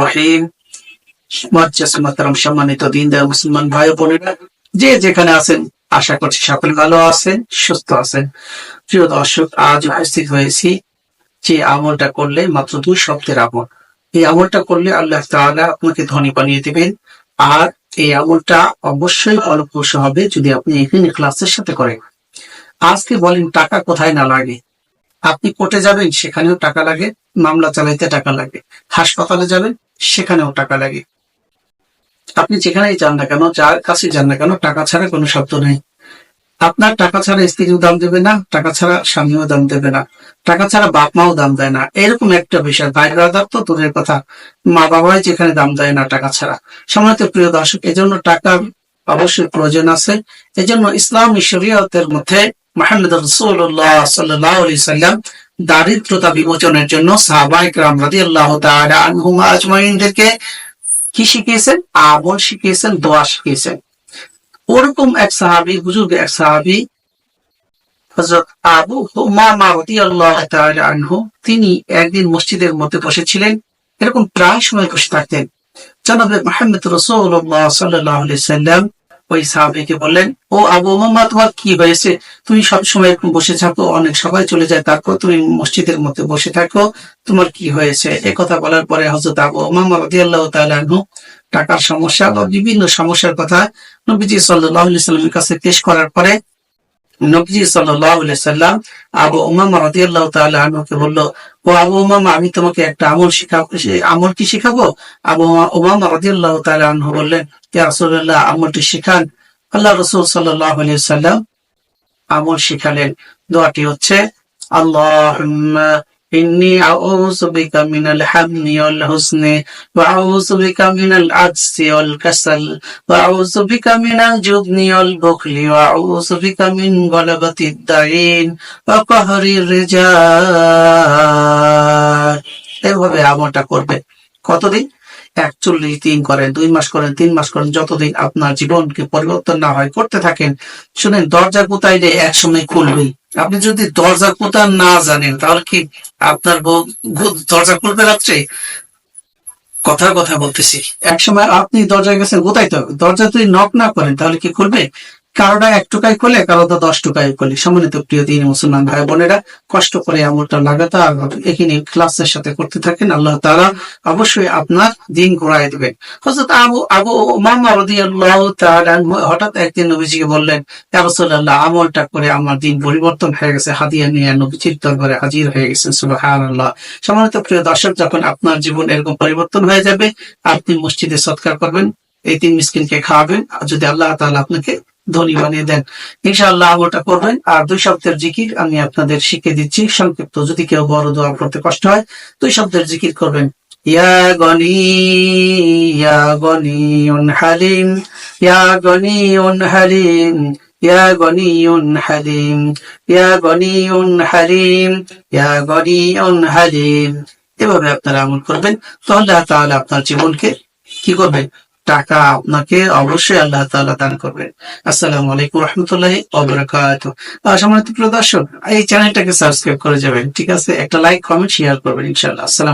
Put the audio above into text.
রহিম। সম্মানিত দিন দেয় মুসলমান ভাই বোনেরা, যে যেখানে আছেন, আশা করছি সকলে ভালো আছেন, সুস্থ আছেন। প্রিয় দর্শক, আজ উপস্থিত হয়েছি যে আমলটা করলে মাত্র দুই সপ্তাহের আমল। এই আমলটা করলে আল্লাহ তাআলা আপনাকে ধনী বানিয়ে দিবেন। আর এই আমলটা অবশ্যই ফলপ্রসূ হবে যদি আপনি এখানে ক্লাসের সাথে করেন। আজকে বলেন টাকা কোথায় না লাগে? আপনি কোর্টে যাবেন, সেখানেও টাকা লাগে, মামলা চালাইতে টাকা লাগে। হাসপাতালে যাবেন, সেখানেও টাকা লাগে। আপনি যেখানেই যান না কেন, যার কাছে যান না কেন, টাকা ছাড়া কোনো শব্দ নেই। আপনার টাকা ছাড়া স্ত্রীও দাম দেবে না, টাকা ছাড়া স্বামীও দাম দেবে না। টাকা ছাড়া বাপ মাও দাম দেয় না। এরকম একটা বিষয়। ভাই ব্রাদার তো দূরের কথা। মা বাবাই যেখানে দাম দেয় না টাকা ছাড়া। সময়ত প্রিয় দর্শক, এজন্য টাকার অবশ্যই প্রয়োজন আছে। এজন্য ইসলাম শরীয়তের মধ্যে মাহমুদ রসুল্লাহ সাল্লাহ সাল্লাম দারিদ্রতা বিমোচনের জন্য সাহবাইক রাম রাদি আল্লাহ আজমাইনদেরকে কি শিখিয়েছেন? আমল শিখিয়েছেন, দোয়া শিখিয়েছেন। ওরকম এক সাহাবি, বুজুর্গ এক সাহাবি আবু আনহু, তিনি একদিন মসজিদের মধ্যে বসেছিলেন। এরকম প্রায় সময় বসে থাকতেন। জনাবে মাহমুদ রাসূলুল্লাহ সাল্লাল্লাহু আলাইহি সাল্লাম ওই সাহাবিকে বললেন, ও আবু মোহাম্মদ তোমার কি হয়েছে? তুমি সব সময় একটু বসে থাকো, অনেক সবাই চলে যায়, তারপর তুমি মসজিদের মধ্যে বসে থাকো, তোমার কি হয়েছে? এ কথা বলার পরে হজরত আবু মোহাম্মদ রাজিয়াল্লাহ টাকার সমস্যা বা বিভিন্ন সমস্যার কথা নবীজি সাল্লাহ সাল্লামের কাছে পেশ করার পরে নবীজি সাল্লাম আবু উমামা রাজিয়াল্লাহ তাআলা আনহুকে বলল, ও আবু উমামা, আমি তোমাকে একটা আমল শিখাবো আমল কি শিখাবো? আবু উমামা রাজিয়াল্লাহ তাআলা আনহু বললেন রাসূলুল্লাহ, আমলটি শিখান। আল্লাহ রসুল সাল্লাল্লাহু আলাইহি সাল্লাম আমল শিখালেন। দোয়াটি হচ্ছে, আল্লাহুম্মা إني أعوذ بك من الحمن والحزن وأعوذ بك من العجز والكسل وأعوذ بك من الجبن والبخل وأعوذ بك من غلبة الدين وقهر الرجال এভাবে আমলটা করবে কতদিন একচল্লিশ দিন করেন, দুই মাস করেন, তিন মাস করেন, যতদিন আপনার জীবনকে পরিবর্তন না হয়, করতে থাকেন, শুনেন, দরজা কোথায় এক সময় খুলবেই আপনি যদি দরজা কোথা না জানেন, তাহলে কি আপনার দরজা খুলবে রাত্রে? কথার কথা বলতেছি। এক সময় আপনি দরজায় গেছেন গোতাইতে হবে দরজা যদি নক না করেন, তাহলে কি খুলবে? কারোটা এক টুকাই করলে কারোটা দশ টুকাই করলে সম্মানিত প্রিয় দিন মুসলমান ভাই বোনেরা, কষ্ট করে আমলটা লাগাতে এখানে ক্লাসের সাথে করতে থাকেন, আল্লাহ তারা অবশ্যই আপনার দিন ঘোরাই দেবেন। হজরত আবু আবু মামা আল্লাহ হঠাৎ একদিন নবীজিকে বললেন আল্লাহ আমলটা করে আমার দিন পরিবর্তন হয়ে গেছে, হাদিয়া নিয়ে নবীজির দরবারে হাজির হয়ে গেছেন আল্লাহ সম্মানিত প্রিয় দর্শক, যখন আপনার জীবন এরকম পরিবর্তন হয়ে যাবে, আপনি মসজিদে সৎকার করবেন, এই তিন মিসকিনকে খাওয়াবেন যদি আল্লাহ তাহলে আপনাকে ধনী বানিয়ে দেন। ইনশাআল্লাহ ওটা করবেন। আর দুই শব্দের জিকির আমি আপনাদের শিখে দিচ্ছি। সংক্ষিপ্ত যদি কেউ বড় দোয়া করতে কষ্ট হয়, দুই শব্দের জিকির করবেন। এভাবে আপনারা আমল করবেন। তো তাহলে আপনার জীবনকে কি করবেন? টাকা আপনাকে অবশ্যই আল্লাহ তাআলা দান করবেন। আসসালামু আলাইকুম রহমতুল্লাহ অবরাকাত সম্মানিত প্রিয় দর্শক, এই চ্যানেলটাকে সাবস্ক্রাইব করে যাবেন, ঠিক আছে? একটা লাইক কমেন্ট শেয়ার করবেন, ইনশাআল্লাহ। আসসালাম